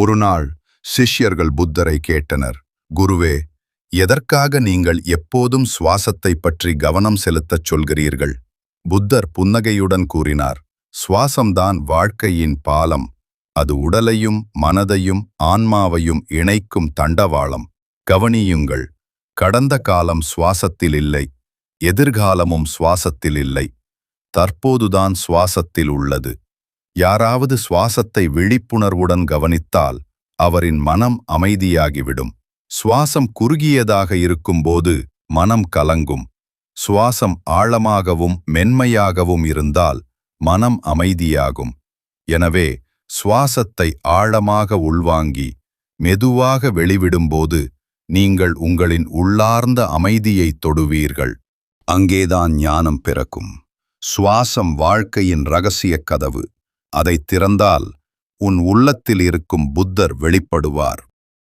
ஒருநாள் சிஷ்யர்கள் புத்தரை கேட்டனர் குருவே எதற்காக நீங்கள் எப்போதும் சுவாசத்தை பற்றி கவனம் செலுத்தச் சொல்கிறீர்கள்? புத்தர் புன்னகையுடன் கூறினார் சுவாசம்தான் வாழ்க்கையின் பாலம். அது உடலையும் மனதையும் ஆன்மாவையும் இணைக்கும் தண்டவாளம். கவனியுங்கள் கடந்த காலம் சுவாசத்தில் இல்லை எதிர்காலமும் சுவாசத்தில் இல்லை. தற்போதுதான் சுவாசத்தில் உள்ளது. யாராவது சுவாசத்தை விழிப்புணர்வுடன் கவனித்தால் அவரின் மனம் அமைதியாகிவிடும். சுவாசம் குறுகியதாக இருக்கும்போது மனம் கலங்கும். சுவாசம் ஆழமாகவும் மென்மையாகவும் இருந்தால் மனம் அமைதியாகும். எனவே சுவாசத்தை ஆழமாக உள்வாங்கி மெதுவாக வெளிவிடும்போது நீங்கள் உங்களின் உள்ளார்ந்த அமைதியைத் தொடுவீர்கள். அங்கேதான் ஞானம் பிறக்கும். சுவாசம் வாழ்க்கையின் ரகசியக் கதவு. அதைத் திறந்தால் உன் உள்ளத்தில் இருக்கும் புத்தர் வெளிப்படுவார்.